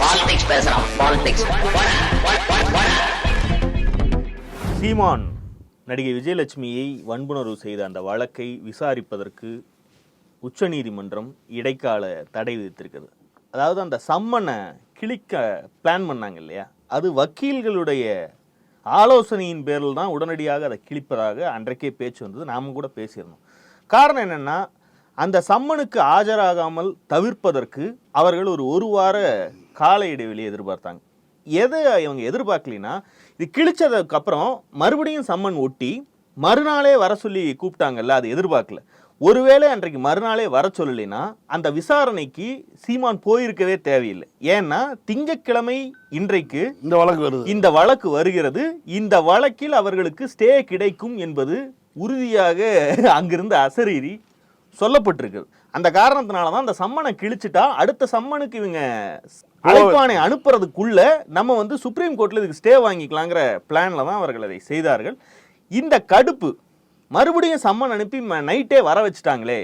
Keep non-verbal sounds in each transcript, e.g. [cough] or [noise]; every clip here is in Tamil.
பாலிடிக்ஸ் பேசுறான் பாலிடிக்ஸ் சீமான் நடிகை விஜயலட்சுமியை வன்புணர்வு செய்த அந்த வழக்கை விசாரிப்பதற்கு உச்சநீதிமன்றம் இடைக்கால தடை விதித்திருக்கிறது. அதாவது அந்த சம்மனை கிழிக்க பிளான் பண்ணாங்க இல்லையா? அது வக்கீல்களுடைய ஆலோசனையின் பேரில் தான் உடனடியாக அதை கிழிப்பதாக அன்றைக்கே பேச்சு வந்தது. நாம கூட பேசியிருந்தோம். காரணம் என்னென்னா அந்த சம்மனுக்கு ஆஜராகாமல் தவிர்ப்பதற்கு அவர்கள் ஒரு ஒரு வார கால இடைவெளி எதிர்பார்த்தாங்க. எதை இவங்க எதிர்பார்க்கலினா இது கிழிச்சதுக்கு அப்புறம் மறுபடியும் சம்மன் ஒட்டி மறுநாளே வர சொல்லி கூப்பிட்டாங்கல்ல அது எதிர்பார்க்கல. ஒருவேளை அன்றைக்கு மறுநாளே வர சொல்லலைன்னா அந்த விசாரணைக்கு சீமான் போயிருக்கவே தேவையில்லை. ஏன்னா திங்கட்கிழமை இன்றைக்கு இந்த வழக்கு வருது. இந்த வழக்கு வருகிறது. இந்த வழக்கில் அவர்களுக்கு ஸ்டே கிடைக்கும் என்பது உறுதியாக அங்கிருந்து அசரீரி சொல்லப்பட்டிருக்கு அந்த காரணத்தினால தான் அந்த சம்மனை கிழிச்சிட்டா அடுத்த சம்மனுக்கு இவங்க அழைப்பானை அனுப்புறதுக்குள்ள நம்ம வந்து சுப்ரீம் கோர்ட்ல இதுக்கு ஸ்டே வாங்கிக்கலாங்கிற பிளான்ல தான் அவர்கள் அதை செய்தார்கள். இந்த கடுப்பு மறுபடியும் சம்மன் அனுப்பி நைட்டே வர வச்சுட்டாங்களே.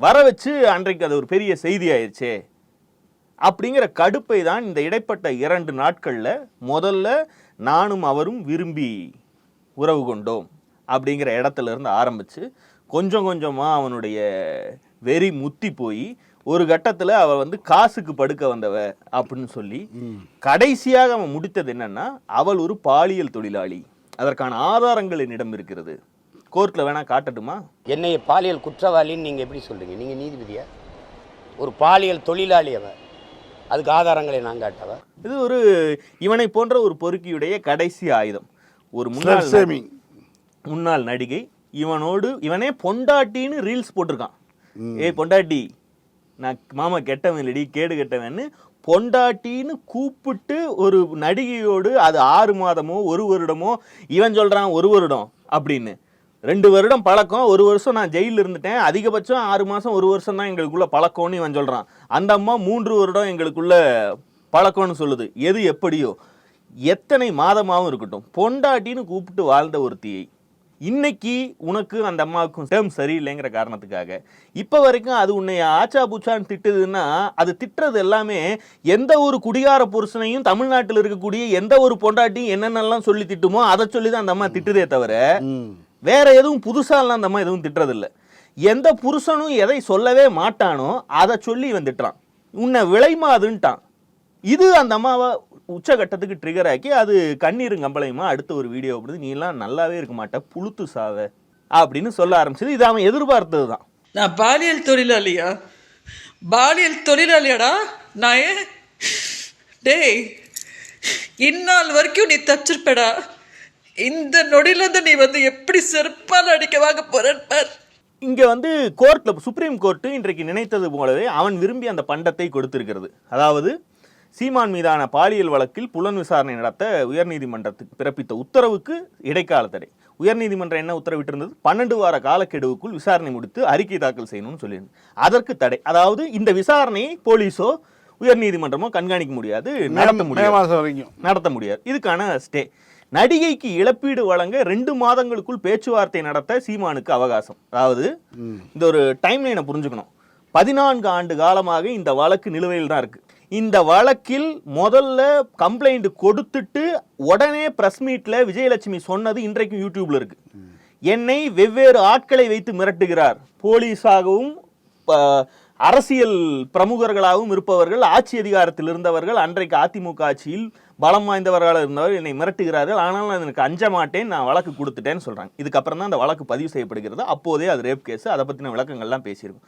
வர வச்சு அன்றைக்கு அது ஒரு பெரிய செய்தி ஆயிடுச்சே. அப்படிங்கிற கடுப்பை தான் இந்த இடைப்பட்ட இரண்டு நாட்களில் முதல்ல நானும் அவரும் விரும்பி உறவு கொண்டோம் அப்படிங்கிற இடத்துல இருந்து ஆரம்பித்து கொஞ்சம் கொஞ்சமாக அவனுடைய வெறி முத்தி போய் ஒரு கட்டத்தில் அவ வந்து காசுக்கு படுக்க வந்தவ அப்படின்னு சொல்லி கடைசியாக அவன் முடித்தது என்னன்னா அவள் ஒரு பாலியல் தொழிலாளி. அதற்கான ஆதாரங்கள் என்னிடம் இருக்கிறது. கோர்ட்டில் வேணா காட்டட்டுமா? என்னைய பாலியல் குற்றவாளின்னு நீங்கள் எப்படி சொல்றீங்க? நீங்கள் நீதிபதியா? ஒரு பாலியல் தொழிலாளி அவன் அதுக்கு ஆதாரங்களை நான் காட்டவா? இது ஒரு இவனை போன்ற ஒரு பொறுக்கியுடைய கடைசி ஆயுதம். ஒரு முன்னாள் முன்னாள் நடிகை. இவனோடு இவனே பொண்டாட்டின்னு ரீல்ஸ் போட்டிருக்கான். ஏய் பொண்டாட்டி. நான் மாமா கெட்டவன் இல்லடி கேடு கெட்டவன்னு பொண்டாட்டின்னு கூப்பிட்டு ஒரு நடிகையோடு அது ஆறு மாதமோ ஒரு வருடமோ இவன் சொல்கிறான் ஒரு வருடம் அப்படின்னு. ரெண்டு வருடம் பழக்கம் ஒரு வருஷம் நான் ஜெயிலில் இருந்துட்டேன் அதிகபட்சம் ஆறு மாதம் ஒரு வருஷம் தான் எங்களுக்குள்ள பழக்கம்னு இவன் சொல்கிறான் அந்த அம்மா மூன்று வருடம் எங்களுக்குள்ள பழக்கம்னு சொல்லுது. எது எப்படியோ எத்தனை மாதமாகவும் இருக்கட்டும் பொண்டாட்டின்னு கூப்பிட்டு வாழ்ந்த ஒருத்தியை இன்னைக்கு உனக்கு அந்த அம்மாவுக்கும் டேர்ம் சரியில்லைங்கிற காரணத்துக்காக. இப்போ வரைக்கும் அது உன்னை ஆச்சா பூச்சான்னு திட்டுதுன்னா அது திட்டுறது எல்லாமே எந்த ஒரு குடிகார புருஷனையும் தமிழ்நாட்டில் இருக்கக்கூடிய எந்த ஒரு பொண்டாட்டியும் என்னென்னலாம் சொல்லி திட்டுமோ அதை சொல்லி தான் அந்த அம்மா திட்டுதே தவிர வேற எதுவும் புதுசாலாம் அந்த அம்மா எதுவும் திட்டுறதில்ல. எந்த புருஷனும் எதை சொல்லவே மாட்டானோ அதை சொல்லி இவன் திட்டுறான் உன்னை விளைமாதுன்ட்டான் இது அந்த அம்மாவை உச்சகட்டத்துக்கு ட்ரிகர் ஆக்கி அது கண்ணீரும் கம்பளையுமா அடுத்த ஒரு வீடியோ அப்படி நீ எல்லாம் நல்லாவே இருக்க மாட்ட புளுத்து சாவ அப்படின்னு சொல்ல ஆரம்பிச்சது. இது அவன் எதிர்பார்த்தது தான். நான் பாலியல் தொழிலாளியா? பாலியல் தொழிலாளியாடா? நான் டேய் இந்நாள் வரைக்கும் நீ தச்சிருப்படா. இந்த நொடியிலேருந்து நீ வந்து எப்படி செருப்பால் அடிக்க வாங்க போறேன்னு பார். இங்க வந்து கோர்ட்ல சுப்ரீம் கோர்ட்டு இன்றைக்கு நினைத்தது போலவே அவன் விரும்பி அந்த பண்டத்தை கொடுத்திருக்கிறது. அதாவது சீமான் மீதான பாலியல் வழக்கில் புலன் விசாரணை நடத்த உயர்நீதிமன்றத்துக்கு பிறப்பித்த உத்தரவுக்கு இடைக்கால தடை. உயர்நீதிமன்றம் என்ன உத்தரவிட்டிருந்தது? பன்னெண்டு வார காலக்கெடுவுக்குள் விசாரணை முடித்து அறிக்கை தாக்கல் செய்யணும்னு சொல்லியிருந்தது அதற்கு தடை. அதாவது இந்த விசாரணையை போலீஸோ உயர்நீதிமன்றமோ கண்காணிக்க முடியாது நடத்த முடியாது. நடத்த முடியாது. இதுக்கான ஸ்டே. நடிகைக்கு இழப்பீடு வழங்க ரெண்டு மாதங்களுக்குள் பேச்சுவார்த்தை நடத்த சீமானுக்கு அவகாசம். அதாவது இந்த ஒரு டைம் லைனை புரிஞ்சுக்கணும். பதினான்கு ஆண்டு காலமாக இந்த வழக்கு நிலுவையில் தான் இருக்கு. இந்த வழக்கில் முதல்ல கம்ப்ளைண்ட் கொடுத்துட்டு உடனே பிரஸ் மீட்ல விஜயலட்சுமி சொன்னது இன்றைக்கும் யூடியூப்ல இருக்கு. என்னை வெவ்வேறு ஆட்களை வைத்து மிரட்டுகிறார். போலீஸாகவும் அரசியல் பிரமுகர்களாகவும் இருப்பவர்கள் ஆட்சி அதிகாரத்தில் இருந்தவர்கள் அன்றைக்கு அதிமுக ஆட்சியில் பலம் வாய்ந்தவர்களாக இருந்தவர் என்னை மிரட்டுகிறார்கள். ஆனால் நான் எனக்கு அஞ்ச மாட்டேன் நான் வழக்கு கொடுத்துட்டேன்னு சொல்கிறாங்க இதுக்கப்புறம் தான் அந்த வழக்கு பதிவு செய்யப்படுகிறது. அப்போதே அது ரேப் கேஸ். அதை பற்றின விளக்கங்கள்லாம் பேசியிருக்கோம்.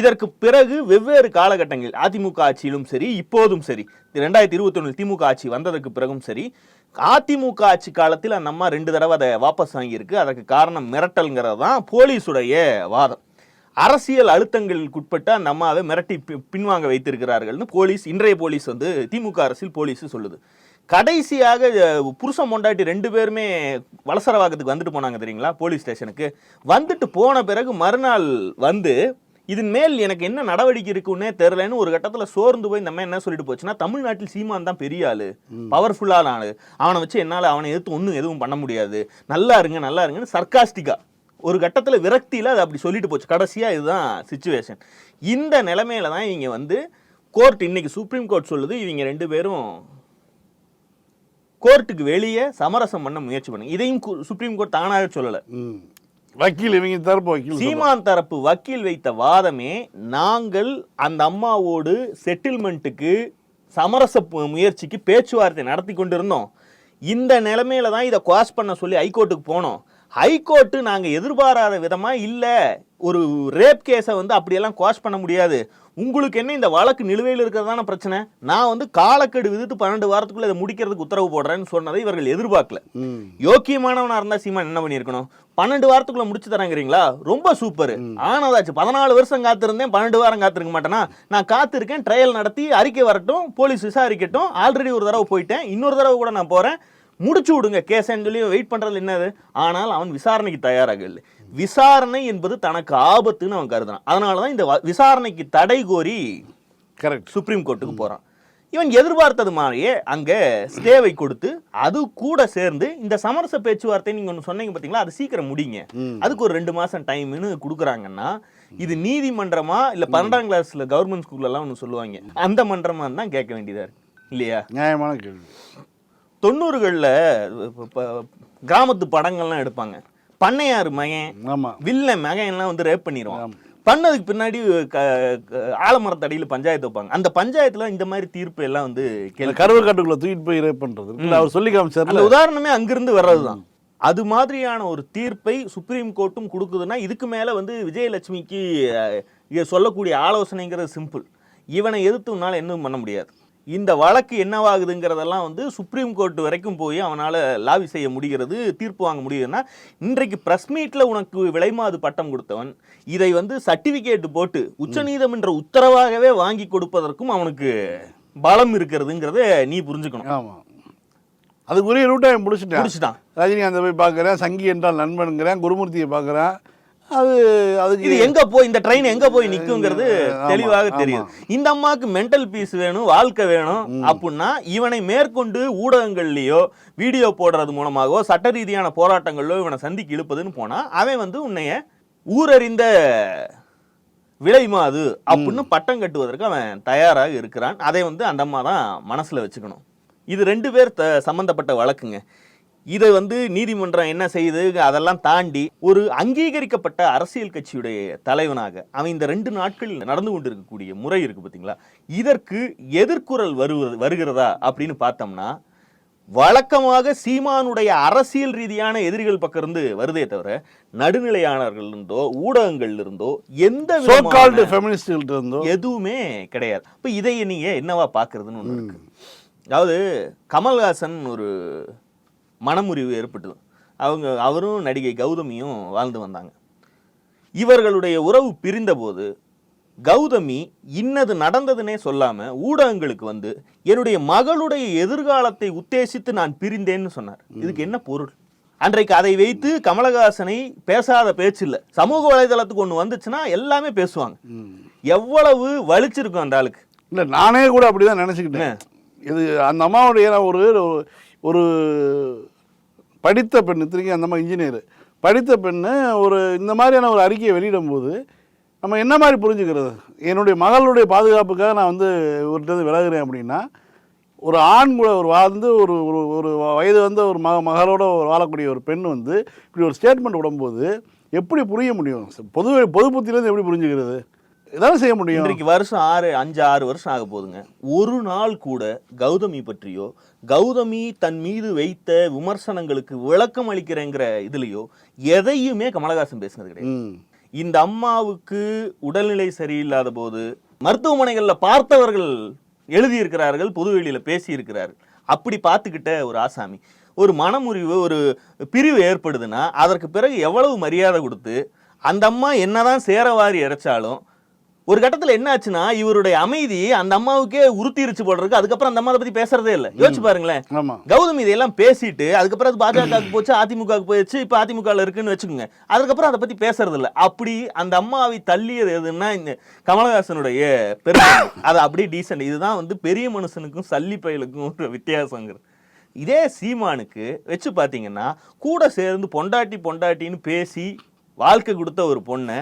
இதற்கு பிறகு வெவ்வேறு காலகட்டங்களில் அதிமுக ஆட்சியிலும் சரி இப்போதும் சரி ரெண்டாயிரத்தி இருபத்தொன்னில் திமுக ஆட்சி வந்ததற்கு பிறகும் சரி அதிமுக ஆட்சி காலத்தில் அந்த அம்மா ரெண்டு தடவை அதை வாபஸ் வாங்கியிருக்கு. அதற்கு காரணம் மிரட்டல்ங்கிறது தான் போலீஸுடைய வாதம். அரசியல் அழுத்தங்களுக்குட்பட்டு அந்த அம்மாவை மிரட்டி பின்வாங்க வைத்திருக்கிறார்கள்னு போலீஸ் இன்றைய போலீஸ் வந்து திமுக அரசில் போலீஸ் சொல்லுது. கடைசியாக புருஷன் பொண்டாட்டி ரெண்டு பேருமே வலசரவாக்கத்துக்கு வந்துட்டு போனாங்க தெரியுங்களா போலீஸ் ஸ்டேஷனுக்கு. வந்துட்டு போன பிறகு மறுநாள் வந்து இதன் மேல் எனக்கு என்ன நடவடிக்கை இருக்குன்னே தெரிலன்னு ஒரு கட்டத்துல சோர்ந்து போய் இந்த அம்மா என்ன சொல்லிட்டு போச்சுன்னா தமிழ்நாட்டில் சீமான் தான் பெரிய ஆளு பவர்ஃபுல்லான ஆளு. அவனை வச்சு என்னால அவனை எதிர்த்து ஒன்றும் எதுவும் பண்ண முடியாது. நல்லா இருங்க நல்லா இருங்கன்னு சர்க்காஸ்டிக்கா ஒரு கட்டத்துல விரக்தியில அது அப்படி சொல்லிட்டு போச்சு. கடைசியா இதுதான் சுச்சுவேஷன் இந்த நிலைமையில தான் இங்க வந்து கோர்ட் இன்னைக்கு சுப்ரீம் கோர்ட் சொல்லுது இவங்க ரெண்டு பேரும் கோர்ட்டுக்கு வெளியே சமரசம் பண்ண முயற்சி பண்ணுங்க. இதையும் சுப்ரீம் கோர்ட் தானாக சொல்லல. வக்கீல் இவங்க தரப்பு வக்கீல். சீமான் தரப்பு வக்கீல் வைத்த வாதமே நாங்கள் அந்த அம்மாவோடு செட்டில்மெண்ட்டுக்கு சமரச முயற்சிக்கு பேச்சுவார்த்தை நடத்தி கொண்டிருந்தோம். இந்த நிலைமையில தான் இதை குவாஷ் பண்ண சொல்லி ஹைகோர்ட்டுக்கு போனோம். ஹைகோர்ட்டு நாங்கள் எதிர்பாராத விதமாக இல்லை. ஒரு ரேப் கேஸை வந்து அப்படியெல்லாம் குவாஷ் பண்ண முடியாது. உங்களுக்கு என்ன இந்த வழக்கு நிலுவையில் இருக்கிறதான பிரச்சனை? நான் வந்து காலக்கெடு விதித்து பன்னெண்டு வாரத்துக்குள்ள இதை முடிக்கிறதுக்கு உத்தரவு போடுறேன்னு சொன்னதை இவர்கள் எதிர்பார்க்கல. ம். யோக்கியமானவனா இருந்தா சீமான் என்ன பண்ணியிருக்கணும்? பன்னெண்டு வாரத்துக்குள்ள முடிச்சு தராங்கிறீங்களா? ரொம்ப சூப்பர். ஆனதாச்சு பதினாலு வருஷம் காத்திருந்தேன் பன்னெண்டு வாரம் காத்திருக்க மாட்டேனா? நான் காத்திருக்கேன் ட்ரையல் நடத்தி அறிக்கை வரட்டும் போலீஸ் விசாரிக்கட்டும் ஆல்ரெடி ஒரு தடவை போயிட்டேன் இன்னொரு தடவை கூட நான் போறேன். முடிச்சு விடுங்க கேஸ்ன்னு சொல்லி வெயிட் பண்றது என்னது? ஆனால் அவன் விசாரணைக்கு தயாராக இல்லை விசாரணை என்பது தனக்கு ஆபத்துன்னு அவன் கருதுறான். அதனால தான் இந்த விசாரணைக்கு தடை கோரி கரெக்ட் சுப்ரீம் கோர்ட்டுக்கு போறான். இவன் எதிர்பார்த்தது மாதிரியே அங்க ஸ்டேவை கொடுத்து அது கூட சேர்ந்து இந்த சமரச பேச்சுவார்த்தை நீங்க ஒன்று சொன்னீங்க பாத்தீங்களா? அது சீக்கிரம் முடிங்க அதுக்கு ஒரு ரெண்டு மாசம் டைம்னு கொடுக்குறாங்கன்னா இது நீதிமன்றமா இல்ல பன்னெண்டாம் கிளாஸ்ல கவர்மெண்ட் ஸ்கூல்ல எல்லாம் ஒன்று சொல்லுவாங்க. அந்த மன்றமா தான் கேட்க வேண்டியதா இருக்கு. இல்லையா? நியாயமான கேள்வி. தொண்ணூறுகளில் கிராமத்து படங்கள்லாம் எடுப்பாங்க. பண்ணையார் மகன் வில்ல மகன்லாம் வந்து ரேப் பண்ணிடுவான் பண்ணதுக்கு பின்னாடி க- ஆலமரத்தடியில பஞ்சாயத்து வைப்பாங்க. அந்த பஞ்சாயத்துல இந்த மாதிரி தீர்ப்பு எல்லாம் வந்து கருவு காட்டுக்குள்ள தூக்கிட்டு போய் ரேப் பண்றது. இல்ல அவர் சொல்லி காமிச்சார்ல. அந்த உதாரணமே அங்கிருந்து வர்றதுதான் அது மாதிரியான ஒரு தீர்ப்பை சுப்ரீம் கோர்ட்டும் கொடுக்குதுன்னா இதுக்கு மேல வந்து விஜயலட்சுமிக்கு சொல்லக்கூடிய ஆலோசனைங்கிறது சிம்பிள் இவனை எதிர்த்து உன்னால என்னவும் பண்ண முடியாது. இந்த வழக்கு என்னவாகுதுங்கிறதெல்லாம் வந்து சுப்ரீம் கோர்ட் வரைக்கும் போய் அவனால லாபி செய்ய முடிகிறது தீர்ப்பு வாங்க முடியுதுன்னா இன்றைக்கு பிரஸ் மீட்ல உனக்கு விலைமாது பட்டம் கொடுத்தவன் இதை வந்து சர்டிபிகேட் போட்டு உச்சநீதிமன்ற உத்தரவாகவே வாங்கி கொடுப்பதற்கும் அவனுக்கு பலம் இருக்கிறதுங்கிறத நீ புரிஞ்சுக்கணும். ஆமா. அதுக்குரிய ரூட்டை அவன் பிடிச்சிட்டான். புடிச்சுட்டான். ரஜினிகாந்தை போய் பார்க்குறேன் சங்கி என்றால் நண்பனுங்கிறேன் குருமூர்த்தியை பார்க்குறேன் அது அதுக்கு இது எங்க போய் இந்த ட்ரெயின் எங்க போய் நிக்குங்கிறது தெளிவாக ஆமா. தெரியுது. இந்த அம்மாக்கு மென்டல் பீஸ் வேணும் வாழ்க்கை வேணும் அப்படின்னா இவனை மேற்கொண்டு ஊடகங்கள்லயோ வீடியோ போடுறது மூலமாகவோ சட்ட ரீதியான போராட்டங்கள்லோ இவனை சந்திக்கு இழுப்பதுன்னு போனா அவன் வந்து உன்னைய ஊரறிந்த விலைமாது அப்படின்னு பட்டம் கட்டுவதற்கு அவன் தயாராக இருக்கிறான். அதை வந்து அந்த அம்மா தான் மனசுல வச்சுக்கணும். இது ரெண்டு பேர் த சம்பந்தப்பட்ட வழக்குங்க. இதை வந்து நீதிமன்றம் என்ன செய்யுது அதெல்லாம் தாண்டி ஒரு அங்கீகரிக்கப்பட்ட அரசியல் கட்சியுடைய தலைவனாக அவன் இந்த ரெண்டு நாட்களில் நடந்து கொண்டிருக்கக்கூடிய முறை இருக்கு பார்த்தீங்களா இதற்கு எதிர்குரல் வருவது வருகிறதா அப்படின்னு பார்த்தோம்னா வழக்கமாக சீமானுடைய அரசியல் ரீதியான எதிரிகள் பக்கம் இருந்து வருதே தவிர நடுநிலையாளர்கள் இருந்தோ ஊடகங்கள் இருந்தோ எந்த இருந்தோ எதுவுமே கிடையாது. இப்போ இதை நீங்க என்னவா பார்க்கறதுன்னு ஒன்று இருக்கு. அதாவது கமல்ஹாசன் ஒரு மனமுறிவு ஏற்பட்டது. அவங்க அவரும் நடிகை கௌதமியும் வாழ்ந்து வந்தாங்க. இவர்களுடைய உறவு பிரிந்தபோது கௌதமி இன்னது நடந்ததுன்னே சொல்லாம ஊடகங்களுக்கு வந்து என்னுடைய மகளுடைய எதிர்காலத்தை உத்தேசித்து நான் பிரிந்தேன்னு சொன்னார். இதுக்கு என்ன பொருள்? அன்றைக்கு அதை வைத்து கமலஹாசனை பேசாத பேச்சு இல்ல. சமூக வலைதளத்துக்கு ஒண்ணு வந்துச்சுன்னா எல்லாமே பேசுவாங்க. எவ்வளவு வலிச்சிருக்கும் அந்த ஆளுக்கு. இல்லை நானே கூட அப்படிதான் நினச்சிக்கிட்டேன். இது அந்த அம்மாவுடைய ஒரு- ஒரு படித்த பெண் திருக்கி அந்த மாதிரி இன்ஜினியர் படித்த பெண்ணு ஒரு இந்த மாதிரியான ஒரு அறிக்கையை வெளியிடும்போது நம்ம என்ன மாதிரி புரிஞ்சுக்கிறது? என்னுடைய மகளுடைய பாதுகாப்புக்காக நான் வந்து இவர்கிட்ட விலகுறேன் அப்படின்னா ஒரு ஆண் கூட ஒரு வாழ்ந்து ஒரு ஒரு ஒரு வயது வந்த ஒரு மக மகளோட ஒரு வாழக்கூடிய ஒரு பெண் வந்து இப்படி ஒரு ஸ்டேட்மெண்ட் விடும்போது எப்படி புரிய முடியும்? பொது பொது புத்தியிலேருந்து எப்படி புரிஞ்சுக்கிறது? இதானே செய்ய முடியும்? இன்றைக்கு வருஷம் ஆறு அஞ்சு ஆறு வருஷம் ஆக போகுதுங்க ஒரு நாள் கூட கௌதமி பற்றியோ கௌதமி தன் மீது வைத்த விமர்சனங்களுக்கு விளக்கம் அளிக்கிறேங்கிற இதுலயோ எதையுமே கமலஹாசன் பேசுனது கிடையாது. இந்த அம்மாவுக்கு உடல்நிலை சரியில்லாத போது மருத்துவமனைகள்ல பார்த்தவர்கள் எழுதியிருக்கிறார்கள் பொதுவெளியில பேசியிருக்கிறார்கள். அப்படி பார்த்துக்கிட்ட ஒரு ஆசாமி ஒரு மனமுறிவு ஒரு பிரிவு ஏற்படுதுன்னா அதற்கு பிறகு எவ்வளவு மரியாதை கொடுத்து அந்த அம்மா என்னதான் சேரவாரி இறைச்சாலும் ஒரு கட்டத்துல என்ன ஆச்சுன்னா இவருடைய அமைதி அந்த அம்மாவுக்கே உறுத்திருச்சு போடுறதுக்கு அதுக்கப்புறம் அந்த அம்மா அதை பத்தி பேசுறதே இல்லை. யோசிச்சு பாருங்களேன். கௌதமி இதெல்லாம் பேசிட்டு அதுக்கப்புறம் அது பாஜகவுக்கு போச்சு அதிமுகவுக்கு போயிடுச்சு இப்போ அதிமுகவில் இருக்குன்னு வச்சுக்கோங்க. அதுக்கப்புறம் அதை பத்தி பேசுறது இல்ல. அப்படி அந்த அம்மாவை தள்ளியது எதுன்னா இந்த கமலஹாசனுடைய பெருமை. அது அப்படியே டீசென்ட் இதுதான் வந்து பெரிய மனுஷனுக்கும் சல்லி பயலுக்கும் ஒரு வித்தியாசங்கிறது. இதே சீமானுக்கு வச்சு பார்த்தீங்கன்னா கூட சேர்ந்து பொண்டாட்டி பொண்டாட்டின்னு பேசி வாழ்க்கை கொடுத்த ஒரு பொண்ணை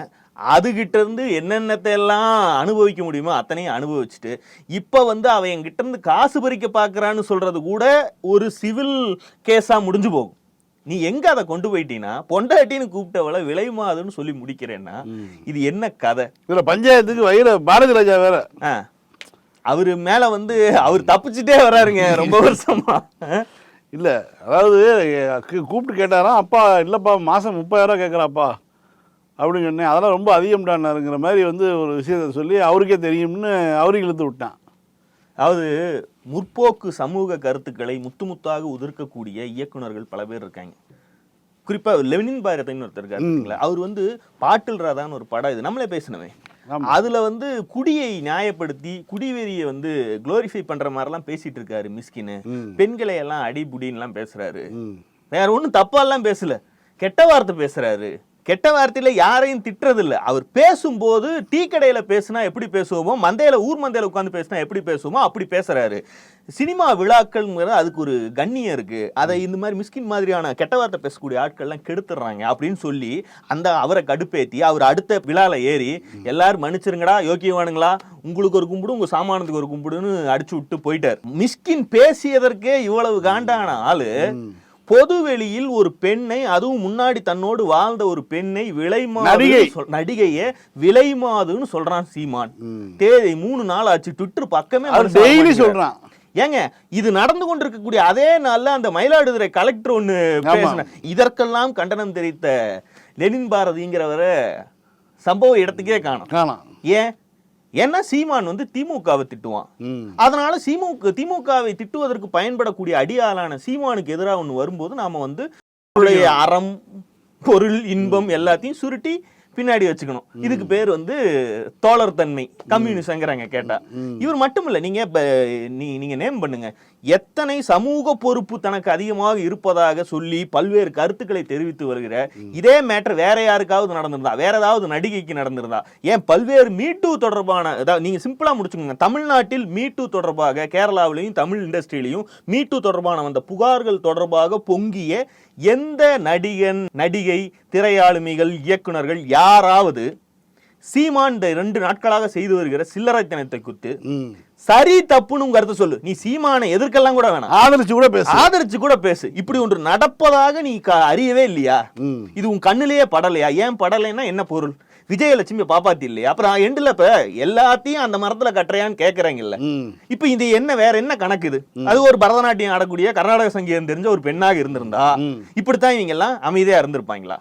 அதுகிட்ட இருந்து என்னென்னத்தை எல்லாம் அனுபவிக்க முடியுமோ அத்தனையும் அனுபவிச்சுட்டு இப்ப வந்து அவன் என்கிட்ட இருந்து காசு பறிக்க பாக்குறான்னு சொல்றது கூட ஒரு சிவில் கேஸா முடிஞ்சு போகும். நீ எங்க அதை கொண்டு போயிட்டீங்கன்னா பொண்டாட்டின்னு கூப்பிட்டவளை விலை மாதுன்னு சொல்லி முடிக்கிறேன்னா இது என்ன கதை? இதுல பஞ்சாயத்துக்கு வயிறு பாரதி ராஜா வேற. ஆ. அவரு மேல வந்து அவர் தப்பிச்சுட்டே வராருங்க ரொம்ப வருஷமா? இல்ல அதாவது கூப்பிட்டு கேட்டாராம் அப்பா இல்லப்பா மாசம் முப்பதாயிரம் கேட்குறாப்பா அப்படின்னு சொன்னேன். அதெல்லாம் ரொம்ப அதிகம்டானாருங்கிற மாதிரி வந்து ஒரு விஷயத்த சொல்லி அவருக்கே தெரியும்னு அவருக்கு இழுத்து விட்டான். அதாவது முற்போக்கு சமூக கருத்துக்களை முத்து முத்தாக உதிர்க்கக்கூடிய இயக்குனர்கள் பல பேர் இருக்காங்க. குறிப்பா லெனின் பாரதின்னு ஒருத்தர் இருக்காரு பாத்தீங்களா? அவர் வந்து பாட்டில் ராதான்னு ஒரு படம் இது நம்மளே பேசினவே. அதுல வந்து குடியை நியாயப்படுத்தி குடிவெறியை வந்து குளோரிஃபை பண்ற மாதிரிலாம் பேசிட்டு இருக்காரு மிஸ்கின்னு பெண்களை எல்லாம் அடிபுடின்னுலாம் பேசுறாரு. ம். வேற ஒண்ணும் தப்பாலாம் பேசல. கெட்ட வார்த்தை பேசுறாரு. கெட்ட வார்த்தையில யாரையும் திட்டுறது இல்ல அவர் பேசும்போது டீ கடையில பேசினா எப்படி பேசுவோமோ மந்தையில ஊர் மந்தையில உட்காந்து பேசினா எப்படி பேசுவோமோ அப்படி பேசுறாரு. சினிமா விழாக்கள்ங்கிறது அதுக்கு ஒரு கண்ணியம் இருக்கு. அதை இந்த மாதிரி மிஸ்கின் மாதிரியான கெட்ட வார்த்தை பேசக்கூடிய ஆட்கள்லாம் கெடுத்துடுறாங்க அப்படின்னு சொல்லி அந்த அவரை கடுப்பேத்தி அவர் அடுத்த விழால ஏறி எல்லாரும் மன்னிச்சிருங்கடா யோக்கியவானுங்களா உங்களுக்கு ஒரு கும்பிடு உங்க சாமானத்துக்கு ஒரு கும்பிடுன்னு அடிச்சு விட்டு போயிட்டார். மிஸ்கின் பேசியதற்கே இவ்வளவு காண்டான ஆளு பொது வெளியில் ஒரு பெண்ணை அதுவும் முன்னாடி தன்னோடு வாழ்ந்த ஒரு பெண்ணை விலைமாது நடிகை. நடிகைய விலைமாதுன்னு சொல்றான் சீமான் தேதி மூணு நாள் ஆச்சு ட்விட்டர் பக்கமே டெய்லி. சொல்றான் ஏங்க இது நடந்து கொண்டிருக்கக்கூடிய அதே நாள்ல அந்த மயிலாடுதுறை கலெக்டர் ஆமா. பேசின இதற்கெல்லாம் கண்டனம் தெரிவித்த லெனின் பாரதிங்கிறவரை சம்பவ இடத்துக்கே காணாம் ஏன் ஏன்னா சீமான் வந்து திமுகவை திட்டுவான். அதனால திமுக திமுகவை திட்டுவதற்கு பயன்படக்கூடிய அடியாளான சீமானுக்கு எதிராக ஒன்று வரும்போது நாம வந்து அறம் பொருள் இன்பம் எல்லாத்தையும் சுருட்டி பின்னாடி வச்சுக்கணும். இதுக்கு பேர் வந்து தோழர் தன்மை கம்யூனிசங்கிறாங்க கேட்டா. இவர் மட்டும் இல்ல நீங்க நீங்க நேம் பண்ணுங்க. எத்தனை சமூக பொறுப்பு தனக்கு அதிகமாக இருப்பதாக சொல்லி பல்வேறு கருத்துக்களை தெரிவித்து வருகிற இதே மேட்டர் வேற யாருக்காவது நடந்திருந்தா வேற ஏதாவது நடிகைக்கு நடந்திருந்தா ஏன் பல்வேறு மீட்டு தொடர்பான அதாவது நீங்க சிம்பிளா முடிச்சுக்கோங்க தமிழ்நாட்டில் மீட்டு தொடர்பாக கேரளாவிலையும் தமிழ் இண்டஸ்ட்ரியிலையும் மீட்டு தொடர்பான அந்த புகார்கள் தொடர்பாக பொங்கிய எந்த நடிகன் நடிகை திரையாளுமைகள் இயக்குனர்கள் யாராவது சீமான் இந்த ரெண்டு நாட்களாக செய்து வருகிற சில்லறைத்தனத்தை குறித்து. சரி தப்புன்னு உங்க கருத்தை சொல்லு. நீ சீமானை எதிர்க்கலாம் கூட வேணாம். ஆதரிச்சு கூட பேச. ஆதரிச்சு கூட பேசு. இப்படி ஒன்று நடப்பதாக நீ அறியவே இல்லையா. இது உன் கண்ணிலேயே படலையா? ஏன் படலைன்னா என்ன பொருள்? விஜயலட்சுமி பாப்பாத்தி இல்லையா? அப்புறம் எண்டுல இப்ப எல்லாத்தையும் அந்த மரத்துல கட்டுறையான்னு கேக்குறாங்கல்ல. ம். இப்ப இது என்ன வேற என்ன கணக்கு இது? அது ஒரு பரதநாட்டியம் ஆடக்கூடிய கர்நாடக சங்கீதம் தெரிஞ்ச ஒரு பெண்ணாக இருந்திருந்தா இப்படித்தான் இவங்க எல்லாம் அமைதியா இருந்திருப்பாங்களா.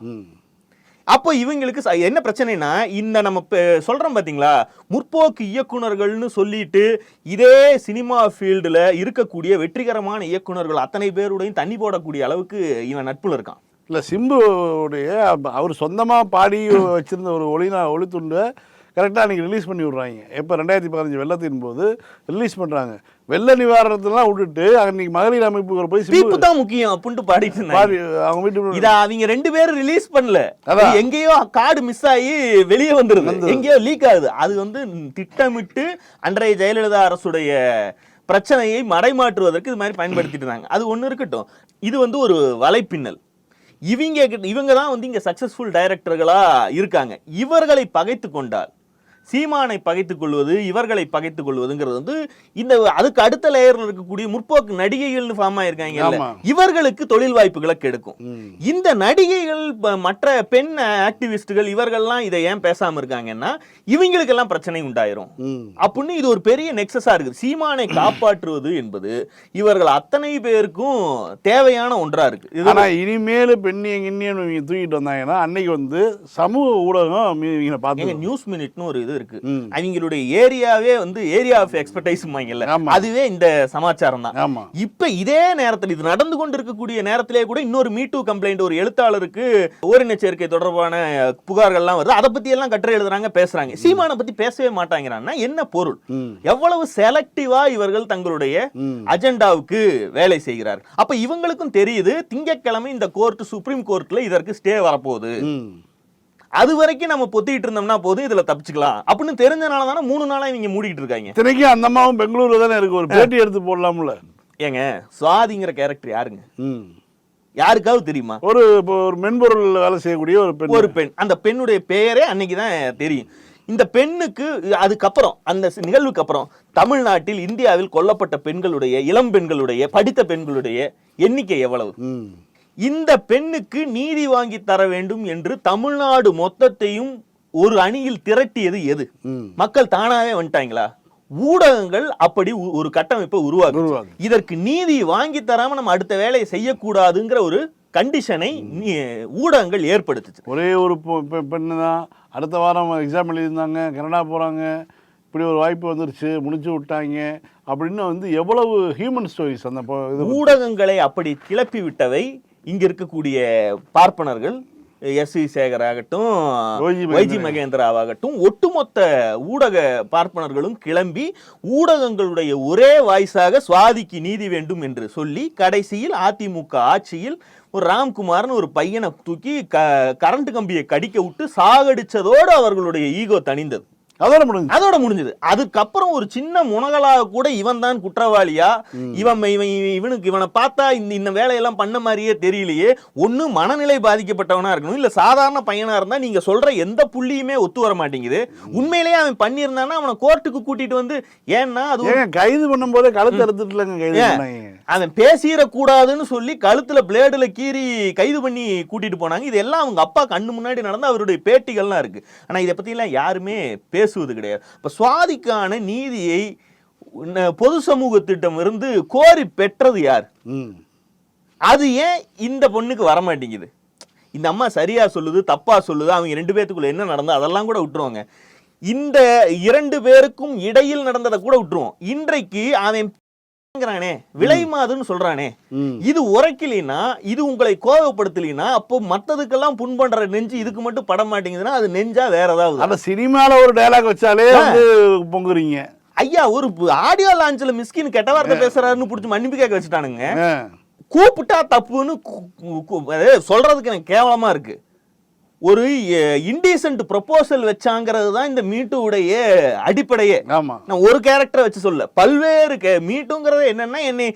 அப்போ இவங்களுக்கு ச- என்ன பிரச்சனைனா இந்த நம்ம சொல்கிறோம் பார்த்தீங்களா முற்போக்கு இயக்குனர்கள்னு சொல்லிட்டு இதே சினிமா ஃபீல்டில் இருக்கக்கூடிய வெற்றிகரமான இயக்குனர்கள் அத்தனை பேருடையும் தண்ணி போடக்கூடிய அளவுக்கு இவன் நட்புல இருக்கான். இல்லை சிம்புடைய அவர் சொந்தமாக பாடி வச்சிருந்த ஒரு ஒளினா ஒளித்துண்டு கரெக்டாக அன்றைக்கி ரிலீஸ் பண்ணி விட்றாங்க. எப்போ ரெண்டாயிரத்தி பதினஞ்சு வெள்ளத்தின் போது ரிலீஸ் பண்ணுறாங்க வெள்ள நிவாரணத்தெல்லாம் விட்டுட்டு அன்னைக்கு மகளிர் அமைப்புகள் போய் சிம்பு தான் முக்கியம் அப்படின்ட்டு பாடிட்டு அவங்க வீட்டு இத அவங்க ரெண்டு பேரும் ரிலீஸ் பண்ணல. எங்கேயோ கார்டு மிஸ் ஆகி வெளியே வந்துருது. எங்கேயோ லீக் ஆகுது. அது வந்து திட்டமிட்டு அன்றைய ஜெயலலிதா அரசுடைய பிரச்சனையை மடைமாற்றுவதற்கு இது மாதிரி பயன்படுத்திட்டு இருந்தாங்க. அது ஒண்ணு இருக்கட்டும். இது வந்து ஒரு வலைப்பின்னல். இவங்க இவங்க தான் வந்து இங்க சக்சஸ்ஃபுல் டைரக்டர்களா இருக்காங்க. இவர்களை பகைத்து கொண்டால் சீமானை பகைத்துக் கொள்வது இவர்களை பகைத்துக் கொள்வதுங்கிறது வந்து இந்த அதுக்கு அடுத்த லேயர்ல இருக்கக்கூடிய முற்போக்கு நடிகைகள்னு ஃபார்ம் ஆயிருக்காங்க. இவர்களுக்கு தொழில் வாய்ப்புகளை கெடுக்கும். இந்த நடிகைகள் மற்ற பெண் ஆக்டிவிஸ்டுகள் இவர்கள்லாம் இதை ஏன் பேசாம இருக்காங்கன்னா இவங்களுக்கெல்லாம் பிரச்சனை உண்டாயிரும். அப்படின்னு இது ஒரு பெரிய நெக்ஸஸா இருக்குது. சீமானை காப்பாற்றுவது என்பது இவர்கள் அத்தனை பேருக்கும் தேவையான ஒன்றா இருக்கு. ஆனால் இனிமேல் இவங்க தூக்கிட்டு வந்தாங்கன்னா அன்னைக்கு வந்து சமூக ஊடகம் பார்த்து நியூஸ் மினிட்னு ஒரு இது இருக்கு. ம். அவங்களுடைய ஏரியாவே வந்து ஏரியா ஆஃப் எக்ஸ்பர்டைஸ். அதுவே இந்த சமாச்சாரம் தான். இப்ப இதே நேரத்தில் இது நடந்து கொண்டிருக்கக்கூடிய நேரத்திலே கூட இன்னொரு மீட்டு கம்ப்ளைண்ட் ஒரு எழுத்தாளருக்கு ஓரின சேர்க்கை தொடர்பான புகார்கள்லாம் வருது. அதை பத்தி எல்லாம் கட்டுரை எழுதுறாங்க பேசுறாங்க. சீமானை பத்தி பேசவே மாட்டாங்கிறான்னா என்ன பொருள்? ம். எவ்வளவு செலக்டிவா இவர்கள் தங்களுடைய ம். அஜெண்டாவுக்கு வேலை செய்கிறார் அப்ப இவங்களுக்கும் தெரியுது திங்கட்கிழமை இந்த கோர்ட் சுப்ரீம் கோர்ட்ல இதற்கு ஸ்டே வரப்போகுது. ம். அது வரைக்கும் நம்ம பொத்திட்டு இருந்தோம்னா போதும் இதுல தப்பிச்சுக்கலாம். அப்படின்னு தெரிஞ்சனால தானே மூணு நாளா இவங்க மூடிட்டு இருக்காங்க. இத்தனைக்கும் அந்த அம்மாவும் பெங்களூர்ல தானே இருக்கு. ஒரு பேட்டி எடுத்து போடலாம்ல. ஏங்க சுவாதிங்கிற கேரக்டர் யாருங்க? யாருக்காவது தெரியுமா? ஒரு ஒரு மென்பொருள் வேலை செய்யக்கூடிய ஒரு பெண். ஒரு பெண். அந்த பெண்ணுடைய பெயரே அன்னைக்கு தான் தெரியும். இந்த பெண்ணுக்கு அதுக்கப்புறம் அந்த நிகழ்வுக்கு அப்புறம் தமிழ்நாட்டில் இந்தியாவில் கொல்லப்பட்ட பெண்களுடைய இளம் பெண்களுடைய படித்த பெண்களுடைய எண்ணிக்கை எவ்வளவு? இந்த பெண்ணுக்கு நீதி வாங்கி தர வேண்டும் என்று தமிழ்நாடு மொத்தத்தையும் ஒரு அணியில் திரட்டியது எது? மக்கள் தானாவே வந்துட்டாங்களா? ஊடகங்கள் அப்படி ஒரு கட்டமைப்பை உருவாக்கு. இதற்கு நீதி வாங்கி தராம நம்ம அடுத்த வேலையை செய்யக்கூடாதுங்கிற ஒரு கண்டிஷனை ஊடகங்கள் ஏற்படுத்துச்சு. ஒரே ஒரு பெண்ணு தான் அடுத்த வாரம் எக்ஸாம் எழுதியிருந்தாங்க. கனடா போகிறாங்க இப்படி ஒரு வாய்ப்பு வந்துருச்சு. முடிச்சு விட்டாங்க. அப்படின்னு வந்து எவ்வளவு ஹியூமன் ஸ்டோரிஸ் அந்த ஊடகங்களை அப்படி கிளப்பி விட்டவை இங்க இருக்கக்கூடிய பார்ப்பனர்கள் எஸ் வி சேகர் ஆகட்டும் வைஜி மகேந்திராவாகட்டும் ஒட்டுமொத்த ஊடக பார்ப்பனர்களும் கிளம்பி ஊடகங்களுடைய ஒரே வாய்ஸாக சுவாதிக்கு நீதி வேண்டும் என்று சொல்லி கடைசியில் அதிமுக ஆட்சியில் ஒரு ராம்குமார்னு ஒரு பையனை தூக்கி க கரண்ட் கம்பியை கடிக்க விட்டு சாகடிச்சதோடு அவர்களுடைய ஈகோ தணிந்தது. அதோட முடிஞ்சு அதோட முடிஞ்சது. அதுக்கப்புறம் ஒரு சின்ன முனகலாக கூட இவன் தான் குற்றவாளியா? இவன் இவன் இவன் இவனுக்கு இவனை பார்த்தா இந்த இந்த வேலையெல்லாம் பண்ண மாதிரியே தெரியலையே. ஒண்ணு மனநிலை பாதிக்கப்பட்டவனா இருக்கணும். இல்ல சாதாரண பையனா இருந்தா நீங்க சொல்ற எந்த புள்ளியுமே ஒத்து வர மாட்டேங்குது. உண்மையிலேயே அவன் பண்ணியிருந்தானா அவனை கோர்ட்டுக்கு கூட்டிட்டு வந்து ஏன்னா அது கைது பண்ணும்போதே கழுத்து? பண்ணாங்க. அவன் பேசிடக்கூடாதுன்னு சொல்லி கழுத்துல பிளேடுல கீறி கைது பண்ணி கூட்டிட்டு போனாங்க. இது எல்லாம் அவங்க அப்பா கண்ணு முன்னாடி நடந்த அவருடைய பேட்டிகள்லாம் இருக்கு. ஆனா இதை பத்திலாம் யாருமே பேசுவது கிடையாது. இப்ப சுவாதிக்கான நீதியை பொது சமூகத்திடம் இருந்து கோரி பெற்றது யார்? அது ஏன் இந்த பொண்ணுக்கு வர மாட்டேங்குது இந்த அம்மா சரியா சொல்லுது தப்பா சொல்லுது அவங்க ரெண்டு பேத்துக்குள்ள என்ன நடந்தது அதெல்லாம் கூட விட்டுருவாங்க. இந்த இரண்டு பேருக்கும் இடையில் நடந்ததை கூட விட்டுருவோம். இன்றைக்கு அவன் ங்கிறானே விலை மாதுன்னு சொல்றானே. இது உரைக்கலினா இது உங்களை கோபப்படுத்தலினா அப்போ மத்ததுக்கெல்லாம் புண் பண்ற நெஞ்சு இதுக்கு மட்டும் பட மாட்டேங்குதுன்னா அது நெஞ்சா வேற ஏதாவது. அந்த சினிமால ஒரு டயலாக் வச்சாலே வந்து பொங்குறீங்க. ஐயா ஒரு ஆடியோ லான்ச்ல மிஸ்கின் கெட்ட வார்த்தை பேசுறாருன்னு புடிச்சு மன்னிப்பு கேட்க வச்சுட்டானுங்க. கூப்பிட்டா தப்புன்னு சொல்றதுக்கு எனக்கு கேவலமா இருக்கு. ஒரு இன்டீசென்ட் ப்ரொபோசல் வச்சாங்கிறது தான் இந்த மீட்டுடைய அடிப்படையே. ஆமா. நான் ஒரு கேரக்டரை வச்சு சொல்ல பல்வேறு மீட்டுங்கிறது என்னன்னா என்னை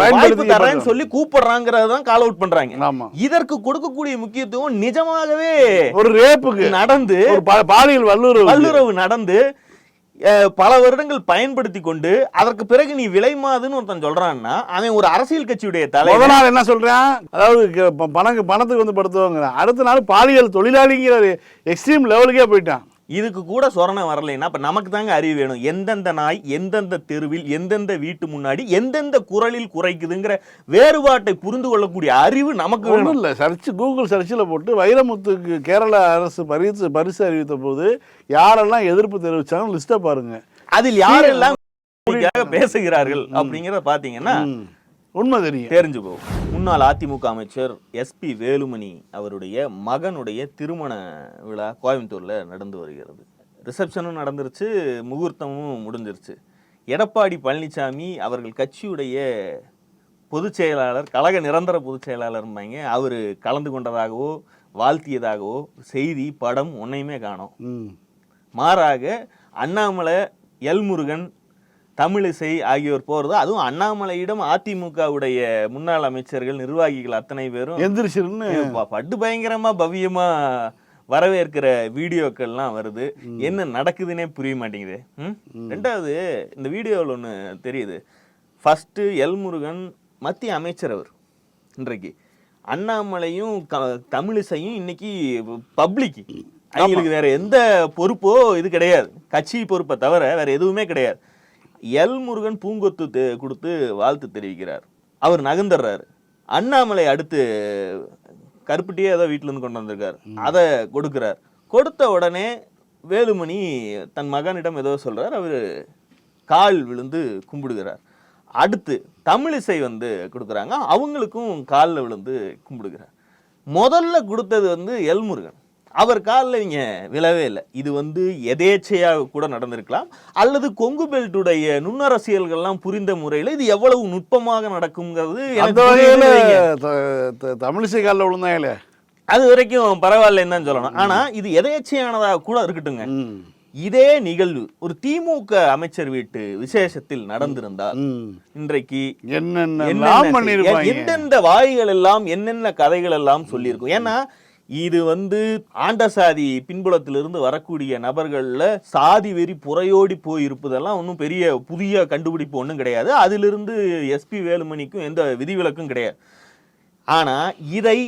வாய்ப்பு தரேன்னு. சொல்லி கூப்பிடுறாங்கிறது தான் கால் அவுட் பண்றாங்க. ஆமா. இதற்கு கொடுக்கக்கூடிய முக்கியத்துவம் நிஜமாகவே ஒரு ரேப்புக்கு. நடந்து பாலியல் வல்லுறவு வல்லுறவு நடந்து பல வருடங்கள் பயன்படுத்தி கொண்டு அதற்கு பிறகு நீ விலைமாதுன்னு ஒருத்தன் சொல்றான்னா அவன் ஒரு அரசியல் கட்சியுடைய தலைவர். நாள் என்ன சொல்றான்? அதாவது பணம் பணத்துக்கு வந்து படுத்துவாங்க அடுத்த நாள் பாலியல் தொழிலாளிங்கிற எக்ஸ்ட்ரீம் லெவலுக்கே போயிட்டான். இதுக்கு கூட சொரணை வரலைன்னா அப்ப நமக்கு தாங்க அறிவு வேணும். எந்தெந்த நாய் எந்தெந்த தெருவில் எந்தெந்த வீட்டு முன்னாடி எந்தெந்த குரலில் குறைக்குதுங்கிற வேறுபாட்டை புரிந்து கொள்ளக்கூடிய அறிவு நமக்கு வேணும். இல்லை. சர்ச் கூகுள் சர்ச்சில் போட்டு வைரமுத்துக்கு கேரள அரசு பரிசு பரிசு அறிவித்த போது யாரெல்லாம் எதிர்ப்பு தெரிவிச்சாங்க லிஸ்ட்டை பாருங்க. அதில் யாரெல்லாம் [laughs] பேசுகிறார்கள் அப்படிங்கறத பாத்தீங்கன்னா ம். உண்மை தெரியும். தெரிஞ்சு போகும் முன்னாள் அதிமுக அமைச்சர் எஸ்பி வேலுமணி அவருடைய மகனுடைய திருமண விழா கோயம்புத்தூர்ல நடந்து வருகிறது. ரிசப்ஷனும் நடந்துருச்சு முகூர்த்தமும் முடிஞ்சிருச்சு. எடப்பாடி பழனிசாமி அவர்கள் கட்சியுடைய பொதுச் செயலாளர் கழக நிரந்தர பொதுச் செயலாளர்ம்பாங்க அவர் கலந்து கொண்டதாகவோ வாழ்த்தியதாகவோ செய்தி படம் ஒன்றையுமே காணோம். மாறாக அண்ணாமலை எல்முருகன் தமிழிசை ஆகியோர் போறது அதுவும் அண்ணாமலையிடம் அதிமுகவுடைய முன்னாள் அமைச்சர்கள் நிர்வாகிகள் அத்தனை பேரும் எந்திரிச்சிருன்னு ப- படு பயங்கரமா பவ்யமா வரவேற்கிற வீடியோக்கள்லாம் வருது. என்ன நடக்குதுன்னே புரிய மாட்டேங்குது? ரெண்டாவது இந்த வீடியோவில் ஒன்று தெரியுது. ஃபர்ஸ்ட் எல்முருகன் மத்திய அமைச்சர் அவர் இன்றைக்கு. அண்ணாமலையும் க- தமிழிசையும் இன்னைக்கு பப்ளிக் அவங்களுக்கு வேற எந்த பொறுப்போ இது கிடையாது. கட்சி பொறுப்பை தவிர வேற எதுவுமே கிடையாது. எல் முருகன் பூங்கொத்து கொடுத்து வாழ்த்து தெரிவிக்கிறார். அவர் நகர்ந்துடுறாரு. அண்ணாமலை அடுத்து கருப்பட்டியே ஏதோ வீட்டுல இருந்து கொண்டு வந்திருக்காரு. அதை கொடுக்கிறார். கொடுத்த உடனே வேலுமணி தன் மகனிடம் ஏதோ சொல்றார். அவர் கால் விழுந்து கும்பிடுகிறார். அடுத்து தமிழிசை வந்து கொடுக்குறாங்க. அவங்களுக்கும் காலில் விழுந்து கும்பிடுகிறார். முதல்ல கொடுத்தது வந்து எல்முருகன் அவர் காலில் இங்க விழவே இல்லை. இது வந்து எதேச்சையாக கூட நடந்திருக்கலாம். அல்லது கொங்கு பெல்ட்டுடைய நுண்ணரசியல்கள்லாம் புரிந்த முறையில் இது எவ்வளவு நுட்பமாக நடக்குங்கிறது அந்த வகையில் தமிழிசை காலில் விழுந்தாங்களே. அது வரைக்கும் பரவாயில்லைன்னு தான் சொல்லணும். ஆனா இது எதேச்சையானதா கூட இருக்கட்டுங்க இதே நிகழ்வு ஒரு திமுக அமைச்சர் வீட்டு விசேஷத்தில் நடந்திருந்தால். இன்றைக்கு என்னென்ன எந்தெந்த வாய்கள் எல்லாம் என்னென்ன கதைகள் எல்லாம் சொல்லியிருக்கும்? ஏன்னா இது வந்து ஆண்ட சாதி பின்புலத்திலிருந்து வரக்கூடிய நபர்கள்ல சாதி வெறி புறையோடி போய் இருப்பதெல்லாம் ஒன்றும் பெரிய புதிய கண்டுபிடிப்பு ஒன்றும் கிடையாது. அதிலிருந்து எஸ்பி வேலுமணிக்கும் எந்த விதிவிலக்கும் கிடையாது. ஆனா இதை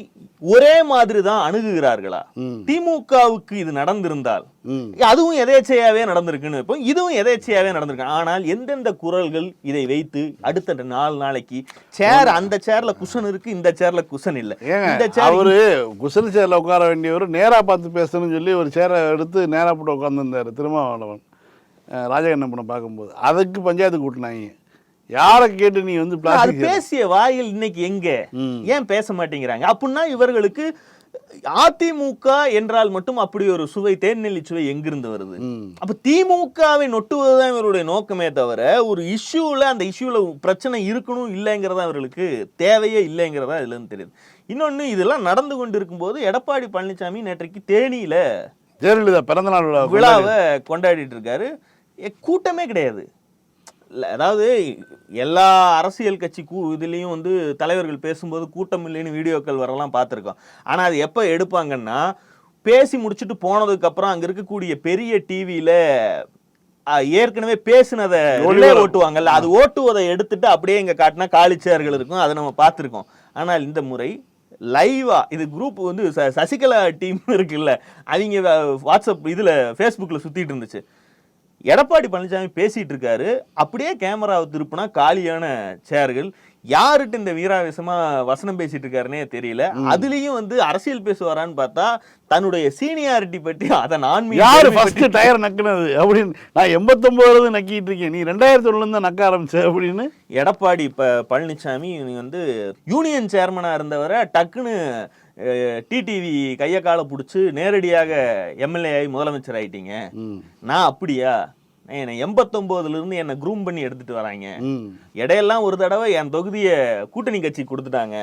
ஒரே மாதிரி தான் அணுகுகிறார்களா திமுகவுக்கு இது நடந்திருந்தால். அதுவும் எதேச்சையாவே நடந்திருக்குன்னு இப்போ இதுவும் எதேச்சையாவே நடந்திருக்கு. ஆனால் எந்தெந்த குரல்கள் இதை வைத்து அடுத்த நாலு நாளைக்கு சேர் அந்த சேர்ல குஷன் இருக்கு இந்த சேர்ல குஷன் இல்ல. இந்த சேர் அவரு குசல் சேர்ல உட்கார வேண்டியவர் நேரா பார்த்து பேசணும்னு சொல்லி ஒரு சேரை எடுத்து நேரா போட்டு உட்காந்துருந்தாரு திருமாவளவன். படம் பார்க்கும்போது. அதுக்கு பஞ்சாயத்து கூட்டினாங்க. யாரை கேட்டு நீ வந்து பேசிய வாயில் இன்னைக்கு எங்க? ஏன் பேச மாட்டேங்கிறாங்க? அப்படின்னா இவர்களுக்கு அதிமுக என்றால் மட்டும் அப்படி ஒரு சுவை தேநெல்லி சுவை எங்கிருந்து வருது? அப்ப திமுகவை நொட்டுவதுதான் இவருடைய நோக்கமே தவிர ஒரு இஷ்யூல அந்த இஷ்யூல பிரச்சனை இருக்கணும் இல்லைங்கிறதா இவர்களுக்கு தேவையே இல்லைங்கிறதா இதுல இருந்து தெரியுது. இன்னொன்னு இதெல்லாம் நடந்து கொண்டு இருக்கும்போது எடப்பாடி பழனிசாமி நேற்றைக்கு தேனியில ஜெயலலிதா பிறந்த நாள் விழா விழாவை கொண்டாடிட்டு இருக்காரு. கூட்டமே கிடையாது. அதாவது எல்லா அரசியல் கட்சி கூ இதுலேயும் வந்து தலைவர்கள் பேசும்போது கூட்டம் இல்லைன்னு வீடியோக்கள் வரலாம் பார்த்துருக்கோம். ஆனால் அது எப்போ எடுப்பாங்கன்னா பேசி முடிச்சுட்டு போனதுக்கப்புறம் அங்கே இருக்கக்கூடிய பெரிய டிவியில் ஏற்கனவே பேசினதை ஓட்டுவாங்கல்ல அது ஓட்டுவதை எடுத்துட்டு அப்படியே இங்கே காட்டினா காலிச்சேர்கள் இருக்கும் அதை நம்ம பார்த்துருக்கோம். ஆனால் இந்த முறை லைவா இது குரூப் வந்து சசிகலா டீம் இருக்குல்ல அவங்க வாட்ஸ்அப் இதில் ஃபேஸ்புக்கில் சுற்றிட்டு இருந்துச்சு. எடப்பாடி பழனிசாமி பேசிட்டு இருக்காரு அப்படியே கேமராவை திருப்பினா காலியான சேர்கள். யாருட்டு இந்த வீராவேசமா வசனம் பேசிட்டு இருக்காருன்னே தெரியல அதுலயும் வந்து அரசியல் பேசுவாரான்னு பார்த்தா தன்னுடைய சீனியாரிட்டி பற்றி அதை நான் யாரு ஃபர்ஸ்ட் டயர் நக்குனது? அப்படின்னு நான் எண்பத்தொன்பதுல நக்கிட்டு இருக்கேன் நீ ரெண்டாயிரத்தி ஒண்ணுல இருந்து நக்க ஆரம்பிச்ச அப்படின்னு? எடப்பாடி இப்ப பழனிசாமி நீ வந்து யூனியன் சேர்மனா இருந்தவரை டக்குன்னு டிடிவி கைய காலை பிடிச்சி நேரடியாக எம்எல்ஏ ஆகி முதலமைச்சர் ஆயிட்டீங்க. நான் அப்படியா? என்னை எண்பத்தொம்போதுல இருந்து என்னை க்ரூம் பண்ணி எடுத்துட்டு வராங்க. இடையெல்லாம் ஒரு தடவை என் தொகுதியை கூட்டணி கட்சி கொடுத்துட்டாங்க.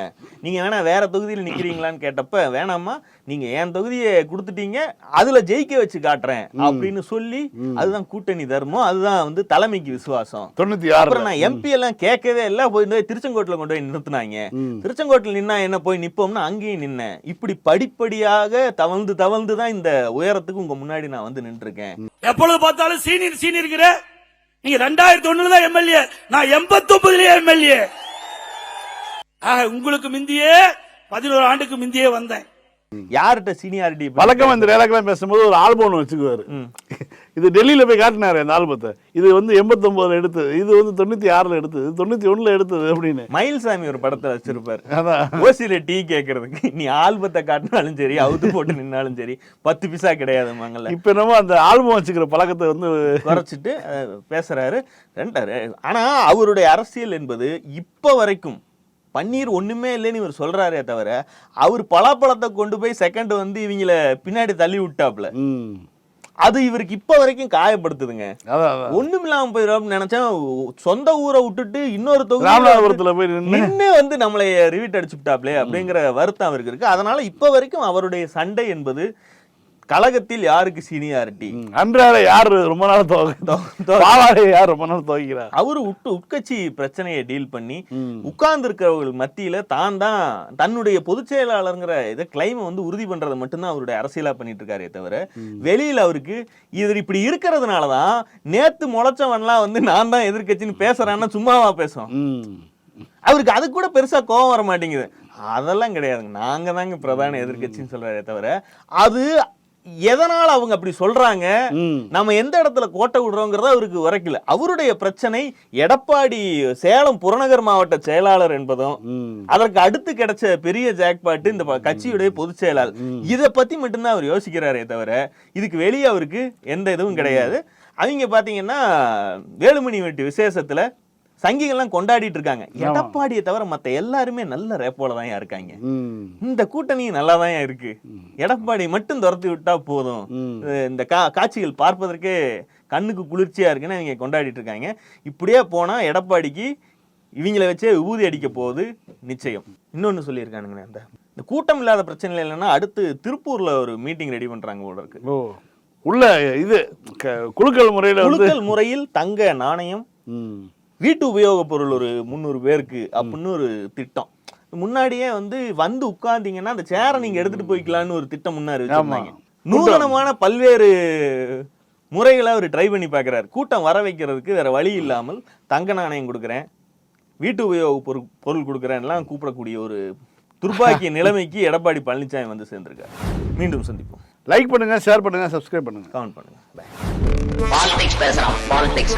நீங்க வேணா வேற தொகுதியில் நிக்கிறீங்களான்னு கேட்டப்ப வேணாமா நீங்க என் தொகுதியை கொடுத்துட்டீங்க அதுல ஜெயிக்க வச்சு காட்டுறேன். அப்படின்னு சொல்லி அதுதான் கூட்டணி தர்மம் அதுதான் வந்து தலைமைக்கு விசுவாசம். தொண்ணூத்தி அப்புறம் ஆறு நான் எம்பி எல்லாம் கேட்கவே இல்லை போய் திருச்செங்கோட்டுல கொண்டு போய் நிறுத்தினாங்க. திருச்செங்கோட்டில் நின்னா என்ன போய் நிப்போம்னா அங்கேயும் நின்னேன். இப்படி படிப்படியாக தவழ்ந்து தவழ்ந்து தான் இந்த உயரத்துக்கு உங்க முன்னாடி நான் வந்து நின்றுருக்கேன். எப்பொழுது பார்த்தாலும் சீனியர் சீனியர் நீங்க ரெண்டாயிரத்தி ஒண்ணுல தான் எம்எல்ஏ நான் எண்பத்தி ஒன்பதுலயே எம்எல்ஏ. ஆக உங்களுக்கு முந்தியே பதினோரு ஆண்டுக்கு முந்தியே வந்தேன். யார்கிட்ட சீனியாரிட்டி வழக்கம் இந்த டைலாக்லாம் பேசும்போது ஒரு ஆல்பம் ஒன்று வச்சுக்குவாரு. இது டெல்லியில போய் காட்டினாரு அந்த ஆல்பத்தை. இது வந்து எண்பத்தொன்பதுல எடுத்தது. இது வந்து தொண்ணூத்தி ஆறுல எடுத்தது. தொண்ணூத்தி ஒண்ணுல எடுத்தது அப்படின்னு. மயில்சாமி ஒரு படத்தை வச்சிருப்பாரு. அதான். ஓசியில டீ கேட்கறதுக்கு நீ ஆல்பத்தை காட்டினாலும் சரி அவுத்து போட்டு நின்னாலும் சரி பத்து பிசா கிடையாது மங்கல்ல இப்ப என்னமோ அந்த ஆல்பம் வச்சுக்கிற பழக்கத்தை வந்து குறைச்சிட்டு அஹ், பேசுறாரு. ரெண்டாரு. ஆனா அவருடைய அரசியல் என்பது இப்ப வரைக்கும் பன்னீர் ஒண்ணுமே இல்லைன்னு இவர் சொல்றாரே தவிர அவர் பலாப்பழத்தை கொண்டு போய் செகண்ட் வந்து இவங்கள பின்னாடி தள்ளி விட்டாப்ல. ம். அது இவருக்கு இப்ப வரைக்கும் காயப்படுத்துதுங்க. ஒண்ணும் இல்லாம போயிடும் நினைச்சேன் சொந்த ஊரை விட்டுட்டு இன்னொரு தொகுதியில ராமநாதபுரத்துல போய் நின்னு. நின்னு வந்து நம்மளை ரிவீட் அடிச்சு விட்டாப்லே அப்படிங்கிற வருத்தம் அவருக்கு இருக்கு. அதனால இப்ப வரைக்கும் அவருடைய சண்டை என்பது கழகத்தில் யாருக்கு சீனியாரிட்டி. அன்றாட யார் ரொம்ப நாள் பாவாடை யார் ரொம்ப நாள் துவைக்கிறா அவரு உட்டு உட்கட்சி பிரச்சனையை டீல் பண்ணி உட்கார்ந்து இருக்கிறவர்கள் மத்தியில தான் தான் தன்னுடைய பொதுச் செயலாளருங்கிற இதை கிளைமை வந்து உறுதி பண்றதை மட்டும்தான் அவருடைய அரசியலா பண்ணிட்டு இருக்காரே தவிர வெளியில அவருக்கு இவர் இப்படி இருக்கிறதுனால தான் நேத்து முளைச்சவன்லாம் வந்து நான் தான் எதிர்க்கட்சின்னு பேசுறான்னா சும்மாவா பேசும் ம். அவருக்கு அது கூட பெருசா கோவம் வர மாட்டேங்குது. அதெல்லாம் கிடையாதுங்க. நாங்க தாங்க பிரதான எதிர்க்கட்சின்னு சொல்றாரே தவிர அது எதனால அவங்க அப்படி சொல்றாங்க. நம்ம எந்த இடத்துல கோட்டை விடுறோங்கிறத அவருக்கு உரைக்கல. அவருடைய பிரச்சனை எடப்பாடி சேலம் புறநகர் மாவட்ட செயலாளர் என்பதும். அதற்கு அடுத்து கிடைச்ச பெரிய ஜாக்பாட்டு இந்த கட்சியுடைய பொதுச் செயலாளர். இதை பத்தி மட்டும்தான் அவர் யோசிக்கிறாரே தவிர இதுக்கு வெளியே அவருக்கு எந்த இதுவும் கிடையாது. அவங்க பாத்தீங்கன்னா வேலுமணி வெட்டி விசேஷத்துல சங்கிகள்லாம் கொண்டாடிட்டு இருக்காங்க. எடப்பாடியை தவிர மத்த எல்லாருமே நல்ல ரேப்போல தான் இருக்காங்க. இந்த கூட்டணி நல்லா தான் இருக்கு எடப்பாடி மட்டும் துரத்தி விட்டா போதும். இந்த கா காட்சிகள் பார்ப்பதற்கே கண்ணுக்கு குளிர்ச்சியா இருக்குன்னு இவங்க கொண்டாடிட்டு இருக்காங்க. இப்படியே போனா எடப்பாடிக்கு இவங்கள வச்சே விபூதி அடிக்க போகுது நிச்சயம். இன்னொன்னு சொல்லியிருக்கானுங்க அந்த இந்த கூட்டம் இல்லாத பிரச்சனை இல்லைன்னா அடுத்து திருப்பூர்ல ஒரு மீட்டிங் ரெடி பண்றாங்க போல இருக்கு. உள்ள இது க- குலுக்கல் முறையில் குலுக்கல் முறையில் தங்க நாணயம். வீட்டு உபயோகப் பொருள் ஒரு முந்நூறு பேருக்கு அப்படின்னு ஒரு திட்டம். முன்னாடியே வந்து வந்து உட்கார்ந்தீங்கன்னா அந்த சேரை நீங்க எடுத்துட்டு போய்க்கலாம்னு ஒரு திட்டம் முன்னாடி வச்சிருந்தாங்க. நூதனமான பல்வேறு முறைகளை அவர் ட்ரை பண்ணி பார்க்கறாரு கூட்டம் வர வைக்கிறதுக்கு வேற வழி இல்லாமல் தங்க நாணயம் கொடுக்குறேன் வீட்டு உபயோக பொருள் பொருள் கொடுக்குறேன்லாம் கூப்பிடக்கூடிய ஒரு துர்பாக்கிய [laughs] நிலைமைக்கு எடப்பாடி பழனிசாமி வந்து சேர்ந்திருக்காரு. மீண்டும் சந்திப்போம். லைக் பண்ணுங்க ஷேர் பண்ணுங்க சப்ஸ்கிரைப் பண்ணுங்க. கமெண்ட் பண்ணுங்க. பாலிடிக்ஸ் பேசுறான் பாலிடிக்ஸ்